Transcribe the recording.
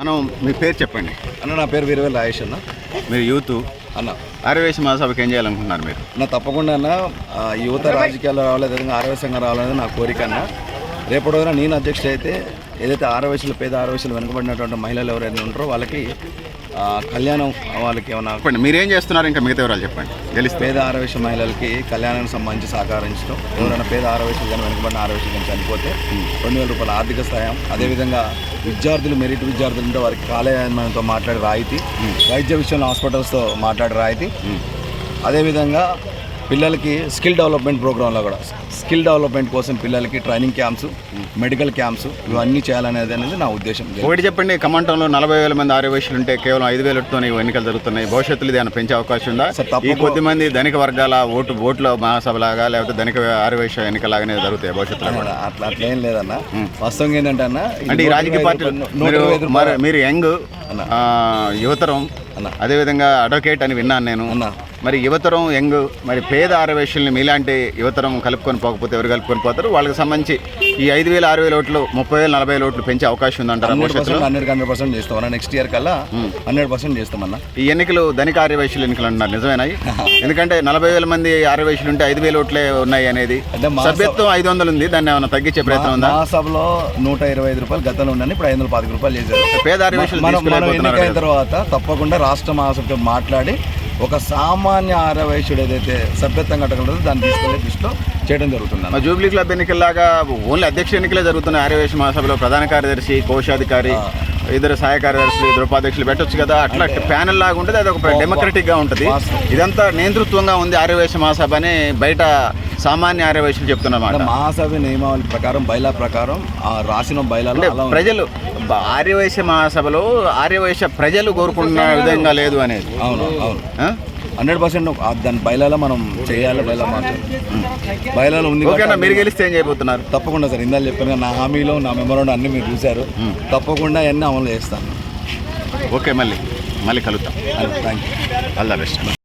మనం మీ పేరు చెప్పండి. అన్న నా పేరు వీరవేల్ రాయేష్ అన్న. మీరు యూత్. అన్న. ఆర్యవేశ మహాసభకి ఏం చేయాలనుకుంటున్నారు మీరు? నా తప్పకుండా అన్న యువత రాజకీయాల్లో రావాలి అదేవిధంగా ఆరవేశంగా రావాలనేది నా కోరిక అన్న. రేపటి రోజున నేను అధ్యక్షుడు అయితే ఏదైతే ఆరవేశలు పేద ఆరవేశలు వెనుకబడినటువంటి మహిళలు ఎవరైతే ఉంటారో వాళ్ళకి కళ్యాణం వాళ్ళకి ఏమైనా చెప్పండి మీరేం చేస్తున్నారు? ఇంకా మిగతా వివరాలు చెప్పండి. గెలిస్తే. పేద ఆరవేశ మహిళలకి కళ్యాణానికి సంబంధించి సహకరించడం ఎవరైనా పేద ఆరవేశలు కానీ వెనుకబడిన ఆరవేశలు కానీ చనిపోతే రెండు వేల రూపాయల ఆర్థిక సహాయం అదేవిధంగా విద్యార్థులు మెరిట్ విద్యార్థులు ఉంటే వారికి కాలేయాన్మయంతో మాట్లాడే రాయితీ వైద్య విషయంలో హాస్పిటల్స్తో మాట్లాడే రాయితీ అదేవిధంగా పిల్లలకి స్కిల్ డెవలప్మెంట్ ప్రోగ్రాంలో కూడా. స్కిల్ డెవలప్మెంట్ కోసం పిల్లలకి ట్రైనింగ్ క్యాంప్స్ మెడికల్ క్యాంప్స్ ఇవన్నీ చేయాలనేది అనేది నా ఉద్దేశం. ఒకటి చెప్పండి కమంటంలో నలభై వేల మంది ఆర్యవేశులు ఉంటే కేవలం ఐదు వేలతో ఎన్నికలు జరుగుతున్నాయి. భవిష్యత్తులో ఏమైనా పెంచే అవకాశం ఉందా? ఈ. కొద్ది మంది ధనిక వర్గాల ఓటు ఓట్ల మహాసభలాగా లేకపోతే ధనిక ఆర్యవేశ ఎన్నికలాగానే జరుగుతాయి భవిష్యత్తులో కూడా? అట్లా అట్లా ఏం లేదన్న. వాస్తవంగా ఏంటంటే అన్న అంటే ఈ రాజకీయ పార్టీలు మీరు యంగ్ యువతరం అన్న. అదేవిధంగా అడ్వకేట్ అని విన్నాను నేను. మరి యువతరం యంగ్ మరి పేద ఆరవేశల్ని మీలాంటి యువతరం కలుపుకొని పోకపోతే ఎవరు కలుపుకొని పోతారు? వాళ్ళకి సంబంధించి ఈ ఐదు వేల ఆరు వేల ఓట్లు ముప్పై వేల నలభై వేల ఓట్లు పెంచే అవకాశం ఉందంటారా hundred hundred percent next year కల్లా హండ్రెడ్ పర్సెంట్ చేస్తామన్న ఈ ఎన్నికలు ధనిక ఆర్యవేశుల ఎన్నికలు అంటున్నారు నిజమేనా ఇవి? ఎందుకంటే నలభై వేల మంది ఆర్యవేశులు ఉంటే ఐదు వేల ఓట్లే ఉన్నాయి అనేది. సభ్యత్వం ఐదు వందలు ఉంది దాన్ని ఏమైనా తగ్గించే ప్రయత్నం ఉందా? సభలో నూట ఇరవై ఐదు రూపాయలు గతంలో ఉందని ఇప్పుడు ఐదు వందల పాతిక రూపాయలు చేశారు. పేద ఎన్నికైన తర్వాత తప్పకుండా రాష్ట్ర మహాసభతో మాట్లాడి ఒక సామాన్య ఆరవయసుడు ఏదైతే సభ్యత్వం కట్టగలదో దాన్ని తీసుకెళ్ళే దృష్టిలో చేయడం జరుగుతుంది మా జూబ్లీ క్లబ్ ఎన్నికల్లాగా ఓన్లీ అధ్యక్ష ఎన్నికలే జరుగుతున్నాయి. ఆర్యవేశ మహాసభలో ప్రధాన కార్యదర్శి కోశాధికారి ఇద్దరు సహాయ కార్యదర్శులు ఇద్దరు ఉపాధ్యక్షులు పెట్టొచ్చు కదా అట్లా ప్యానెల్ లాగా ఉంటుంది అది ఒక డెమోక్రటిక్గా ఉంటుంది. ఇదంతా నేతృత్వంగా ఉంది ఆర్యవేశ మహాసభ అని బయట సామాన్య ఆర్యవేశులు చెప్తున్నమాట మహాసభ నియమావళి ప్రకారం బైలా ప్రకారం ఆ రాసిన ఉంది. ప్రజలు ఆర్యవైశ్య మహాసభలో ఆర్యవైశ్య ప్రజలు కోరుకున్న విధంగా లేదు అనేది అవును అవును? హండ్రెడ్ పర్సెంట్ దాని బయలాలో మనం చేయాలి బయలా మాట్లాడాలి బయలాలో ఉంది మీరు గెలిస్తే ఏం చేయబోతున్నారు? తప్పకుండా సార్ ఇందాక చెప్పాను నా హామీలో నా మెమోరాండం అన్ని మీరు చూశారు. తప్పకుండా అన్నీ అమలు చేస్తాను. ఓకే మళ్ళీ. మళ్ళీ కలుద్దాం. Thank you all the best